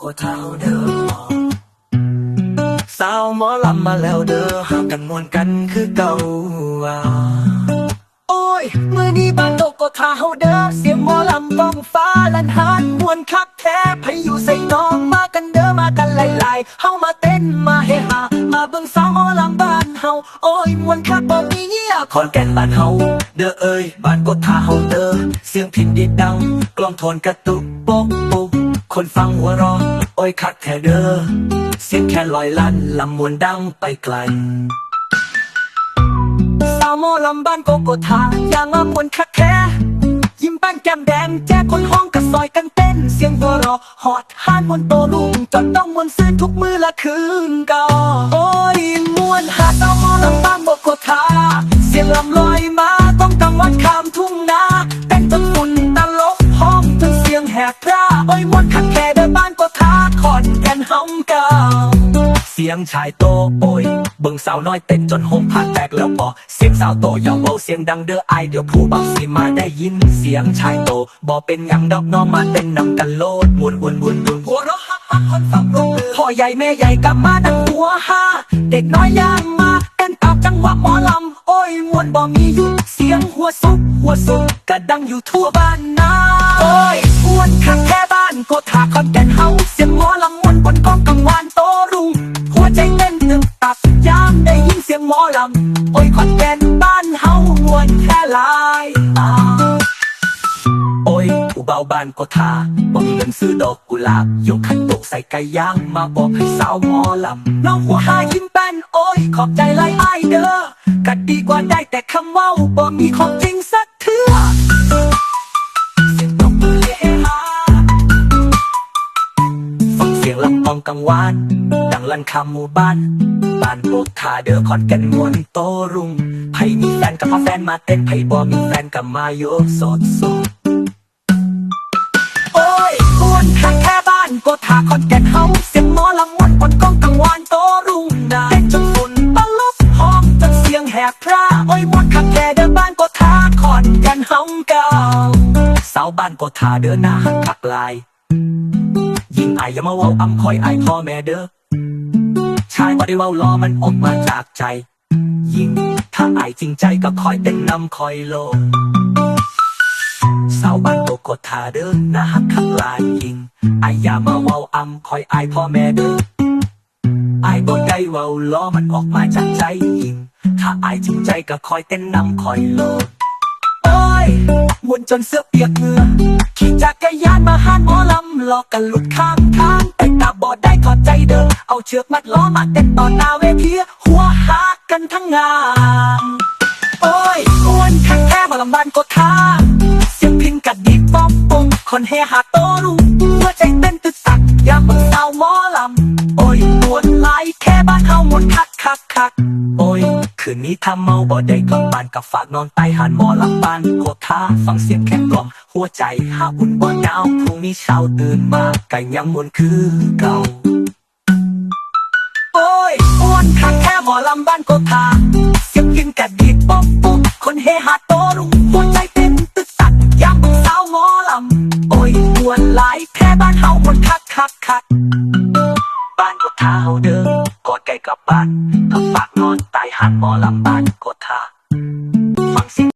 กว่าเท่าเดิมสาวหมอลำมาแล้วเด้อห้ามกันมวนกันคือเก่าโอ้ยมือนี้บ้านโตกก็ท่าเฮาเด้อเสียงหมอลำก้องฟ้าลันหานมวนคักแท้พายุใส่น้องมากันเด้อมากันหลายๆเฮามาเต้นมาเฮฮามาเบิ่งสาวหมอลำบ้านเฮาโอ้ยมวนคักบ่มีเงียขอนแก่นบ้านเฮาเด้อเอ้ยบ้านกดท่าเฮาเด้อเสียงพินดีดังกล้องโทนกระตุกโป๊กปุ๊ก คนฟังหัวร้องโอ้ยคักแท้เด้อเสียงแค่ลอยลั่นลำมวนดังไปไกลสาวโมลำบ้านโกโกทาอย่างงามมวนคักแท้ยิ้มแป้นแก้มแดงแจ้คนห้องกระซอยกันเต้น เสียงหัวเรอหอดฮานมวนโตลุงจนต้องมวนซื้อทุกมือละคืนก่าโอ้ ยงชายโตโอยเบิ่งสาวน้อยเต้นจนหงผ่าแตกแล้วพอเสียงสาวโตอย่าเบาเสียงดังเด้อไอเดี๋ยวผู้บังสิมาได้ยินเสียงชายโตบ่เป็นยังดอกน้องมาเต้นนำกันโลดวนวนวนวนหัวเราะฮักฮักคนฟังรู้พ่อใหญ่แม่ใหญ่กลับมาดังหัวห้าเด็กน้อยย่างมาเต้นตามจังหวะหมอลำโอ้ยมวนบ่มีหยุดเสียงหัวซุกหัวซุกกระดังอยู่ทั่วบ้านนาโอ้ยมวนคักแค่บ้านโกธาคอนแก่นเฮาเสียงหมอลำ หมอลำโอ้ยขอนแก่นบ้านเฮามวนแค่ลายตาโอ้ยผู้เบาบ้านก็ทาบ่มีเงินซื้อดอกกุหลาบยกขันตกใส่ไก่ย่างมาบอกให้สาวหมอลำน้องหัวหายิ้มแป้นโอ้ยขอบใจไล่ไอเด้อกัดดีกว่าได้แต่คำเว้าบ่มีของจริงซะ กังวาน ดังลั่นคำหมู่บ้านบ้านโบกขาเด้อขอนแกันมวนโตรุงไผมีแฟนกับพาแฟนมาเต้นไผบ่มีแฟนกับมาโยกสดสดโอ้ยมวนแค่แค่บ้านโกธาขอนแก่นเฮาเสียงหมอลำมวนบนกองกังวานโตรุ่งนาเต้นจนฝุ่นตลบห้องจนเสียงแหบพร่าโอ้ยมวนคักแค่เด้อบ้านโกธาขอนแก่นเฮาเก่าสาวบ้านโกธาเด้อหน้าหักคักลาย ยิ่งอายอย่ามาเว้าอำคอยอายพ่อแม่เด้อชายบ่ได้เว้าล้อมันออกมาจากใจ ยิงถ้าอายจริงใจก็คอยเต้นนำคอยโลสาวบ้านโตกดทาเด้อนะฮักคักลายยิ่งอายอย่ามาเว้าอำคอยอายพ่อแม่เด้ออายบ่ได้เว้าล้อมันออกมาจากใจยิงถ้าอายจริงใจก็คอยเต้นนำคอยโล วนจนเสื้อเปียกเหงื่อขี่จักรยานมาหานหมอลำหลอกกันหลุดข้างทางแต่ตาบอดได้ถอดใจเดิมเอาเชือกมัดล้อมาเต้นต่อหน้าเวทีหัวหากันทั้งงานโอ้ยมวนคักแท้มาลำบานกดท่าเสียงพินกัดดีป๊อปปงคนเฮฮาโตรุหัวใจเต้นตึกตักยามเสาวหมอลำโอ้ยมวนหลายแค่บ้านเฮาหมวนคักคักคักโอ้ย คืนนี้ถ้าเมาบ่ได้กลับบ้านกับฝากนอนใต้หันหมอลำบานโคท่าฟังเสียงแค่กล่อมหัวใจหาอุ่นบ่หนาวพรุ่งนี้เช้าตื่นมาก็ยังมวนคือเก่าโอ้ยอ้วนคักแค่หมอลำบ้านโกธาเสียงกินกะดีดป๊อปปุ๊บคนเฮฮาโตรุ่งหัวใจเต้นตึกตักยามสาวหมอลำโอ้ยมวนหลายแค่บ้านเฮามวนคักคักคัก ท้าดทาเฮาเด้อกอดไก่กลับบ้านกับฝากนอนตายหันหมอลำบ้านกดทาฟังเสียง